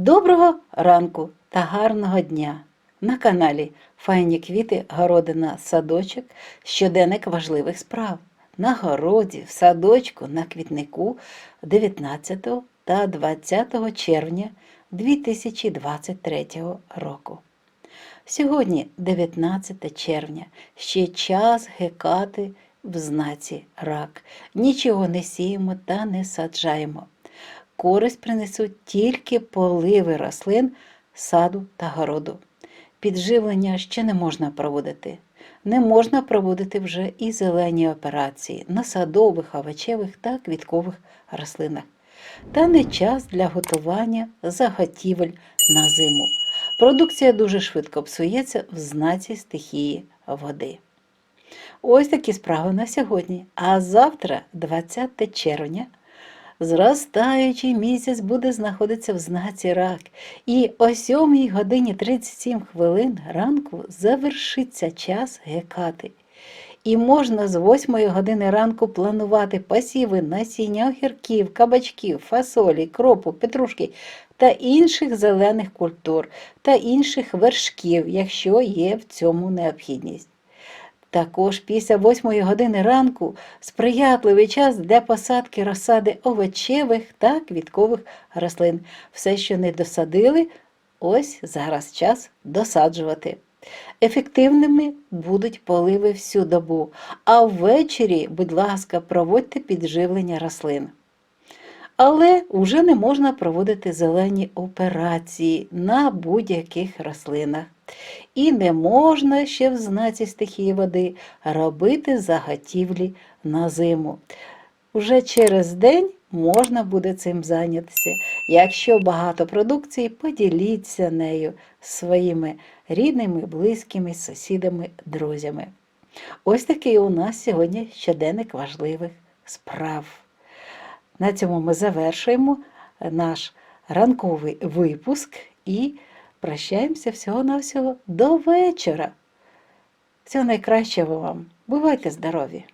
Доброго ранку та гарного дня! На каналі Файні квіти, городина, садочок, щоденник важливих справ. На городі, в садочку, на квітнику 19 та 20 червня 2023 року. Сьогодні 19 червня, ще час гекати в знаці рак. Нічого не сіємо та не саджаємо. Користь принесуть тільки поливи рослин саду та городу. Підживлення ще не можна проводити. Не можна проводити вже і зелені операції на садових, овочевих та квіткових рослинах. Та не час для готування заготівель на зиму. Продукція дуже швидко псується в знаці стихії води. Ось такі справи на сьогодні. А завтра, 20 червня, зростаючий місяць буде знаходитися в знаці рак. І о 7 годині 37 хвилин ранку завершиться час гекати. І можна з 8 години ранку планувати посіви насіння огірків, кабачків, фасолі, кропу, петрушки та інших зелених культур та інших вершків, якщо є в цьому необхідність. Також після 8 години ранку сприятливий час для посадки розсади овочевих та квіткових рослин. Все, що не досадили, ось зараз час досаджувати. Ефективними будуть поливи всю добу, а ввечері, будь ласка, проводьте підживлення рослин. Але вже не можна проводити зелені операції на будь-яких рослинах. І не можна ще в знаці стихії води робити заготівлі на зиму. Вже через день можна буде цим зайнятися. Якщо багато продукції, поділіться нею своїми рідними, близькими, сусідами, друзями. Ось такий у нас сьогодні щоденник важливих справ. На цьому ми завершуємо наш ранковий випуск і прощаємося всього-навсього до вечора. Всього найкращого вам. Бувайте здорові!